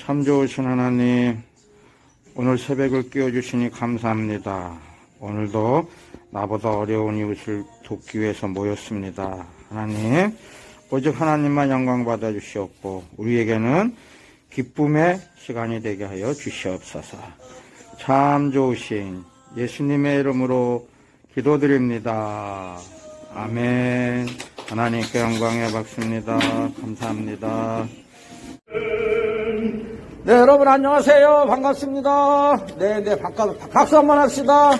참 좋으신 하나님, 오늘 새벽을 깨워주시니 감사합니다. 오늘도 나보다 어려운 이웃을 돕기 위해서 모였습니다. 하나님, 오직 하나님만 영광 받아 주시옵고, 우리에게는 기쁨의 시간이 되게 하여 주시옵소서. 참 좋으신 예수님의 이름으로 기도드립니다. 아멘. 하나님께 영광에 박습니다. 감사합니다. 네, 여러분 안녕하세요. 반갑습니다. 네, 네, 반갑, 박수 한번 합시다.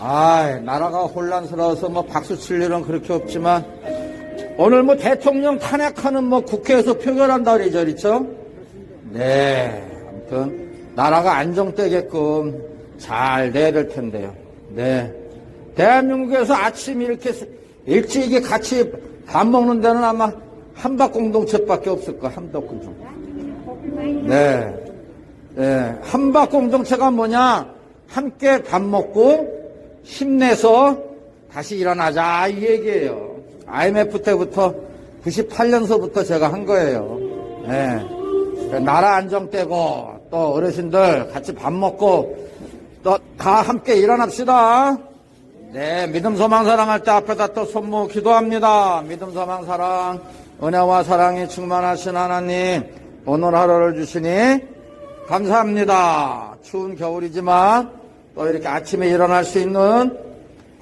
아, 나라가 혼란스러워서 뭐 박수 칠 일은 그렇게 없지만 오늘 뭐 대통령 탄핵하는 뭐 국회에서 표결한다 그러죠, 그렇죠? 네, 아무튼 나라가 안정되게끔 잘 돼야 될 텐데요. 네, 대한민국에서 아침 이렇게 일찍이 같이 밥 먹는 데는 아마 한박 공동체밖에 없을 거야, 한박 공동. 네. 네. 한박 공동체가 뭐냐? 함께 밥 먹고 힘내서 다시 일어나자 이 얘기예요. IMF 때부터 98년서부터 제가 한 거예요. 네. 나라 안정되고 또 어르신들 같이 밥 먹고 또 다 함께 일어납시다. 네, 믿음, 소망, 사랑할 때 앞에다 또 손모 기도합니다. 믿음, 소망, 사랑, 은혜와 사랑이 충만하신 하나님, 오늘 하루를 주시니 감사합니다. 추운 겨울이지만 또 이렇게 아침에 일어날 수 있는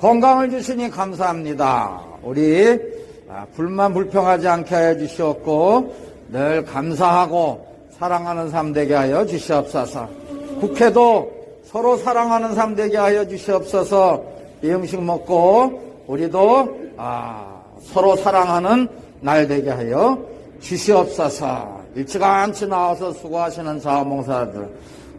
건강을 주시니 감사합니다. 우리 아, 불만 불평하지 않게 하여 주시옵고 늘 감사하고 사랑하는 삶 되게 하여 주시옵소서. 국회도 서로 사랑하는 삶 되게 하여 주시옵소서. 이 음식 먹고 우리도 아, 서로 사랑하는 날 되게 하여 주시옵소서. 일찌감치 나와서 수고하시는 자원봉사들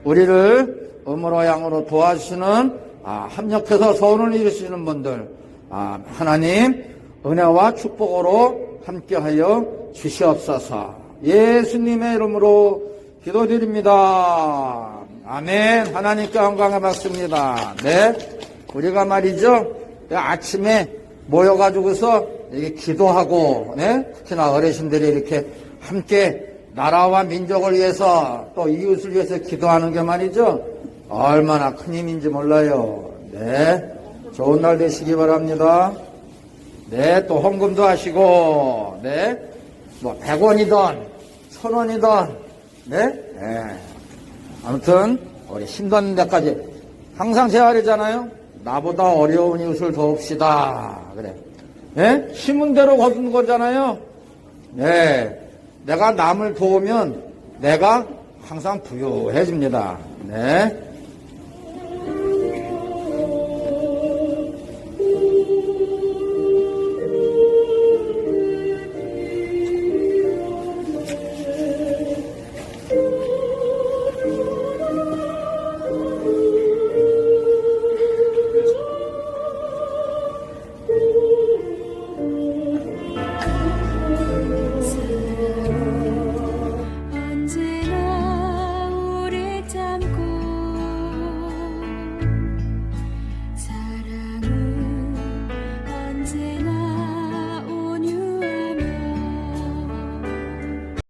우리를 음으로 양으로 도와주시는 아, 합력해서 소원을 이루시는 분들 아, 하나님 은혜와 축복으로 함께하여 주시옵소서. 예수님의 이름으로 기도드립니다. 아멘. 하나님께 영광을 받습니다. 네. 우리가 말이죠. 아침에 모여가지고서 이렇게 기도하고, 네. 특히나 어르신들이 이렇게 함께 나라와 민족을 위해서 또 이웃을 위해서 기도하는 게 말이죠. 얼마나 큰 힘인지 몰라요. 네. 좋은 날 되시기 바랍니다. 네. 또 헌금도 하시고, 네. 뭐, 100원이든, 1000원이든, 네. 네. 아무튼, 우리 힘든 데까지 항상 제하려잖아요. 나보다 어려운 이웃을 도웁시다. 그래. 네? 힘은 대로 거둔 거잖아요. 네. 내가 남을 도우면 내가 항상 부유해집니다. 네.